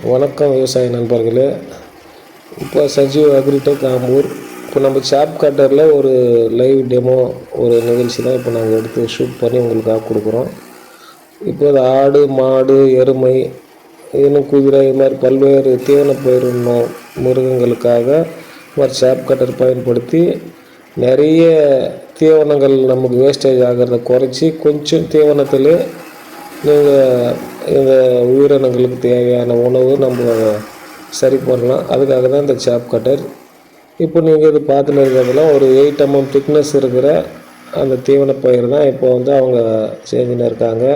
வணக்கம் விவசாய நண்பர்களே. இப்போ சஞ்சீவ் அக்ரிடெக் ஆம்பூர். இப்போ நம்ம சாப் கட்டரில் ஒரு லைவ் டெமோ ஒரு நிகழ்ச்சி தான் இப்போ நாங்கள் எடுத்து ஷூட் பண்ணி உங்களுக்காக கொடுக்குறோம். இப்போ இது ஆடு மாடு எருமை இன்னும் குதிரை இது மாதிரி பல்வேறு தீவன பயிர் மிருகங்களுக்காக இது மாதிரி சாப் கட்டர் பயன்படுத்தி நிறைய தீவனங்கள் நமக்கு வேஸ்டேஜ் ஆகிறத குறைச்சி கொஞ்சம் தீவனத்தில் நீங்கள் இந்த உயிரினங்களுக்கு தேவையான உணவு நம்ம சரி பண்ணலாம். அதுக்காக தான் இந்த சாப் கட்டர் இப்போ நீங்கள் இது பார்த்துன்னு இருக்கிறதுலாம் ஒரு எயிட் எம்எம் திக்னஸ் இருக்கிற அந்த தீவன பயிர் தான் இப்போ வந்து அவங்க செஞ்சுன்னு இருக்காங்க.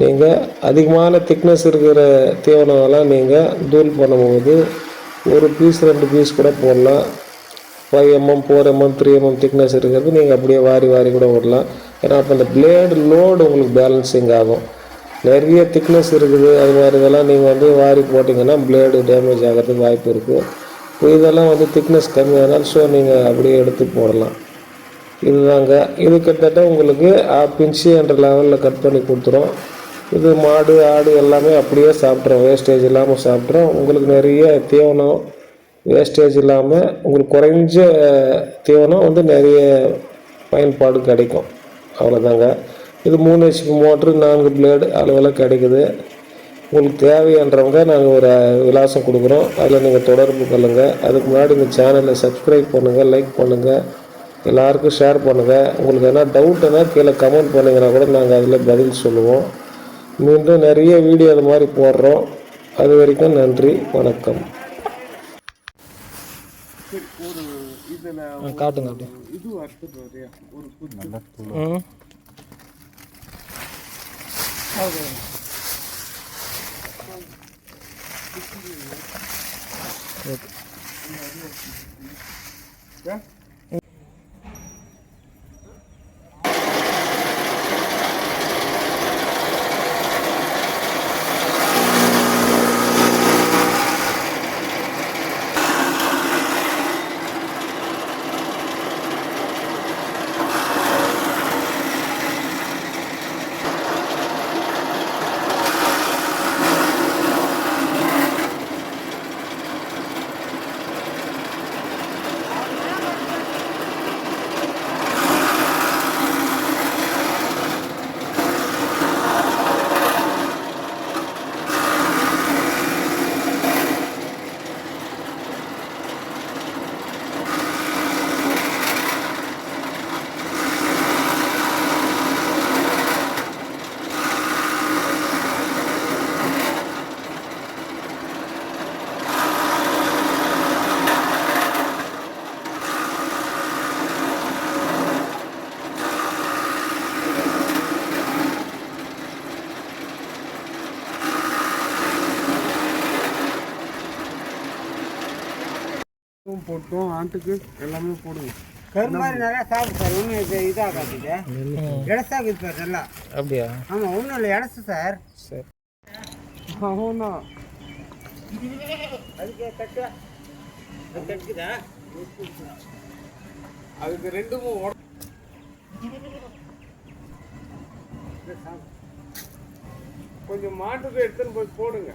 நீங்கள் அதிகமான திக்னஸ் இருக்கிற தீவனம்லாம் நீங்கள் தூள் பண்ணும்போது ஒரு பீஸ் ரெண்டு பீஸ் கூட போடலாம். Five mm four mm three mm thickness இருக்கிறது. நீங்கள் அப்படியே வாரி வாரி கூட விடலாம் ஏன்னா அப்போ அந்த பிளேடு லோடு உங்களுக்கு பேலன்சிங் ஆகும். நிறைய திக்னஸ் இருக்குது. அது மாதிரி இதெல்லாம் நீங்கள் வந்து வாரி போட்டிங்கன்னா பிளேடு டேமேஜ் ஆகிறதுக்கு வாய்ப்பு இருக்குது இப்போ இதெல்லாம் வந்து திக்னஸ் கம்மியானால் ஸோ நீங்கள் அப்படியே எடுத்து போடலாம். இதுதாங்க. இது கிட்டத்தட்ட உங்களுக்கு ஆஃப் இன்ச்சு என்ற லெவலில் கட் பண்ணி கொடுத்துரும். இது மாடு ஆடு எல்லாமே அப்படியே சாப்பிட்றோம் வேஸ்டேஜ் இல்லாமல் சாப்பிட்றோம் உங்களுக்கு நிறைய தீவனம் வேஸ்டேஜ் இல்லாமல் உங்களுக்கு குறைஞ்ச தீவனம் வந்து நிறைய பயன்பாடு கிடைக்கும். அவ்வளோதாங்க இது மூணு ஹெச்பி மோட்ரு நான்கு பிளேடு அளவில் கிடைக்குது. உங்களுக்கு தேவைன்றவங்க நாங்கள் ஒரு விலாசம் கொடுக்குறோம். அதில் நீங்கள் தொடர்பு கொள்ளுங்கள் அதுக்கு முன்னாடி இந்த சேனலை சப்ஸ்கிரைப் பண்ணுங்கள் லைக் பண்ணுங்கள் எல்லாருக்கும் ஷேர் பண்ணுங்கள் உங்களுக்கு எதனா டவுட்டுனா கீழே கமெண்ட் பண்ணிங்கன்னா கூட நாங்கள் அதில் பதில் சொல்லுவோம். மீண்டும் நிறைய வீடியோ அது மாதிரி போடுறோம். அது வரைக்கும் நன்றி வணக்கம். காட்டுங்க அப்படியே. இது அடுத்தது வரையா ஒரு போட்டோம் ஆட்டுக்கு எல்லாமே போடுங்க. கரும்பு மாதிரி நிறையா சாப்பிடு சார். ஒன்றும் இது இதாகாதுங்க இடசாகுது சார் நல்லா. அப்படியா? ஆமாம் ஒன்றும் இல்லை இடசு சார். சரி. ஆமாண்ணா அதுக்கு கட்டு அது கட்டுக்குதா அதுக்கு ரெண்டுமே கொஞ்சம் மாட்டுக்கு எடுத்துன்னு போய் போடுங்க.